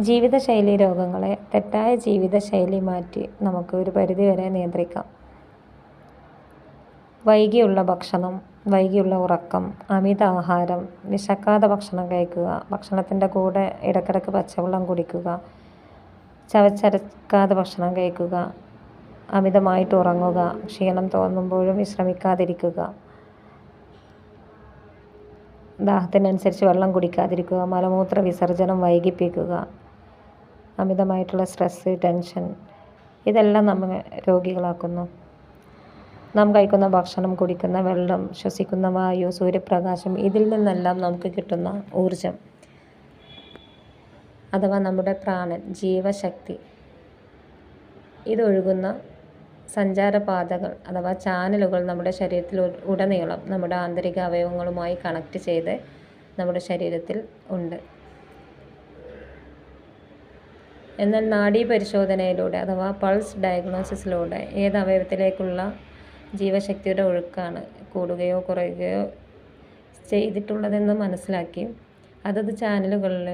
ജീവിതശൈലി രോഗങ്ങളെ തെറ്റായ ജീവിതശൈലി മാറ്റി നമുക്ക് ഒരു പരിധിവരെ നിയന്ത്രിക്കാം. വൈകിയുള്ള ഭക്ഷണം വൈകിയുള്ള ഉറക്കം അമിത ആഹാരം വിശക്കാതെ ഭക്ഷണം കഴിക്കുക ഭക്ഷണത്തിന്റെ കൂടെ ഇടക്കിടക്ക് പച്ചവെള്ളം കുടിക്കുക ചവച്ചരക്കാതെ ഭക്ഷണം കഴിക്കുക അമിതമായിട്ട് ഉറങ്ങുക ക്ഷീണം തോന്നുമ്പോഴും വിശ്രമിക്കാതിരിക്കുക ദാഹത്തിനനുസരിച്ച് വെള്ളം കുടിക്കാതിരിക്കുക മലമൂത്ര വിസർജനം വൈകിപ്പിക്കുക അമിതമായിട്ടുള്ള സ്ട്രെസ്സ് ടെൻഷൻ ഇതെല്ലാം നമ്മെ രോഗികളാക്കുന്നു. നാം കഴിക്കുന്ന ഭക്ഷണം കുടിക്കുന്ന വെള്ളം ശ്വസിക്കുന്ന വായു സൂര്യപ്രകാശം ഇതിൽ നിന്നെല്ലാം നമുക്ക് കിട്ടുന്ന ഊർജം അഥവാ നമ്മുടെ പ്രാണൻ ജീവശക്തി. ഇതൊഴുകുന്ന സഞ്ചാരപാതകൾ അഥവാ ചാനലുകൾ നമ്മുടെ ശരീരത്തിൽ ഉടനീളം നമ്മുടെ ആന്തരിക അവയവങ്ങളുമായി കണക്ട് ചെയ്ത് നമ്മുടെ ശരീരത്തിൽ ഉണ്ട്. എന്നാൽ നാഡീ പരിശോധനയിലൂടെ അഥവാ പൾസ് ഡയഗ്നോസിസിലൂടെ ഏത് അവയവത്തിലേക്കുള്ള ജീവശക്തിയുടെ ഒഴുക്കാണ് കൂടുകയോ കുറയുകയോ ചെയ്തിട്ടുള്ളതെന്ന് മനസ്സിലാക്കി അതത് ചാനലുകളിൽ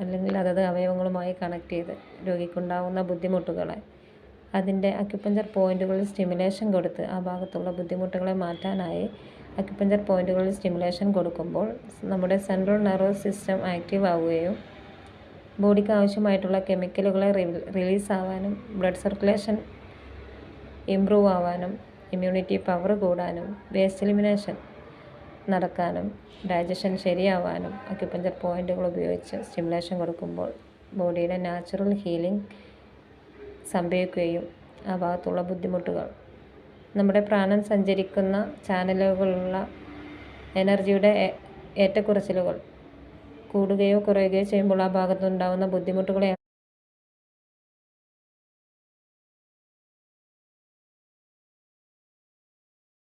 അല്ലെങ്കിൽ അതത് അവയവങ്ങളുമായി കണക്ട് ചെയ്ത് രോഗിക്കുണ്ടാകുന്ന ബുദ്ധിമുട്ടുകളെ അതിന്റെ അക്യുപഞ്ചർ പോയിന്റുകളിൽ സ്റ്റിമുലേഷൻ കൊടുത്ത് ആ ഭാഗത്തുള്ള ബുദ്ധിമുട്ടുകളെ മാറ്റാനായി അക്യുപഞ്ചർ പോയിന്റുകളിൽ സ്റ്റിമുലേഷൻ കൊടുക്കുമ്പോൾ നമ്മുടെ സെൻട്രൽ നെർവസ് സിസ്റ്റം ആക്റ്റീവ് ആവുകയും ബോഡിക്ക് ആവശ്യമായിട്ടുള്ള കെമിക്കലുകളെ റിലീസ് ആവാനും ബ്ലഡ് സർക്കുലേഷൻ ഇമ്പ്രൂവ് ആവാനും ഇമ്മ്യൂണിറ്റി പവർ കൂടാനും വേസ്റ്റ് എലിമിനേഷൻ നടക്കാനും ഡൈജഷൻ ശരിയാവാനും അക്യുപഞ്ചർ പോയിന്റുകൾ ഉപയോഗിച്ച് സ്റ്റിമുലേഷൻ കൊടുക്കുമ്പോൾ ബോഡിയുടെ നാച്ചുറൽ ഹീലിംഗ് സംഭവിക്കുകയും ആ ഭാഗത്തുള്ള ബുദ്ധിമുട്ടുകൾ. നമ്മുടെ പ്രാണൻ സഞ്ചരിക്കുന്ന ചാനലുകളുള്ള എനർജിയുടെ ഏറ്റക്കുറച്ചിലുകൾ കൂടുകയോ കുറയുകയോ ചെയ്യുമ്പോൾ ആ ഭാഗത്തുണ്ടാകുന്ന ബുദ്ധിമുട്ടുകളെ